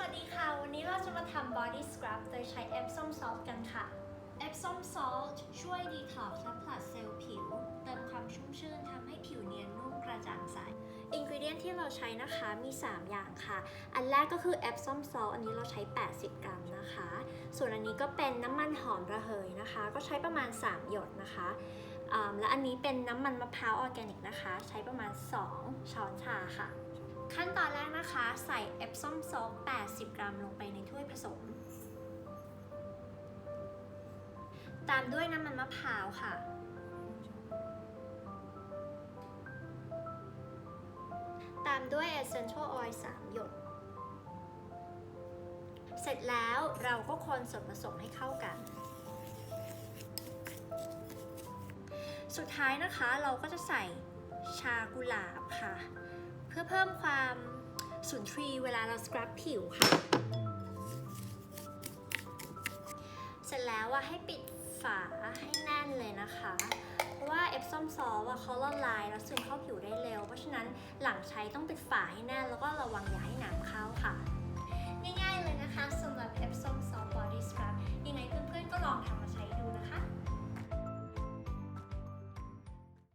วัสดีค่ะ วันนี้เราจะมาทำ body scrub โดยใช้ Epsom salt กันค่ะ Epsom salt ช่วย detox และผลัดเซลล์ผิว เติมความชุ่มชื่นทำให้ผิวเนียนนุ่มกระจ่างใส อินก e เดียนที่เราใช้นะคะมี 3 อย่างค่ะ อันแรกก็คือ Epsom salt อันนี้เราใช้ 80 กรัมนะคะ ส่วนอันนี้ก็เป็นน้ำมันหอมระเหยนะคะ ก็ใช้ประมาณ 3 หยดนะคะอ่าและอันนี้เป็นน้ำมันมะพร้าวออร์แกนิกนะคะ ใช้ประมาณ 2 ช้อนชาค่ะ ขั้นตอนแรกนะคะ ใส่ Epsom salt 80 กรัมลงไปในถ้วยผสม ตามด้วยน้ำมันมะพร้าวค่ะ ตามด้วย essential oil 3 หยด เสร็จแล้วเราก็คนส่วนผสมให้เข้ากัน สุดท้ายนะคะเราก็จะใส่ชากุหลาบค่ะ เพื่อเพิ่มความสุนทรีเวลาเราสครับผิวค่ะ เสร็จแล้วว่าให้ปิดฝาให้แน่นเลยนะคะ เพราะว่าเอฟซอมซอว่าเขาละลายแล้วซึมเข้าผิวได้เร็ว เพราะฉะนั้นหลังใช้ต้องปิดฝาให้แน่นแล้วก็ระวังอย่าให้น้ำเข้าค่ะ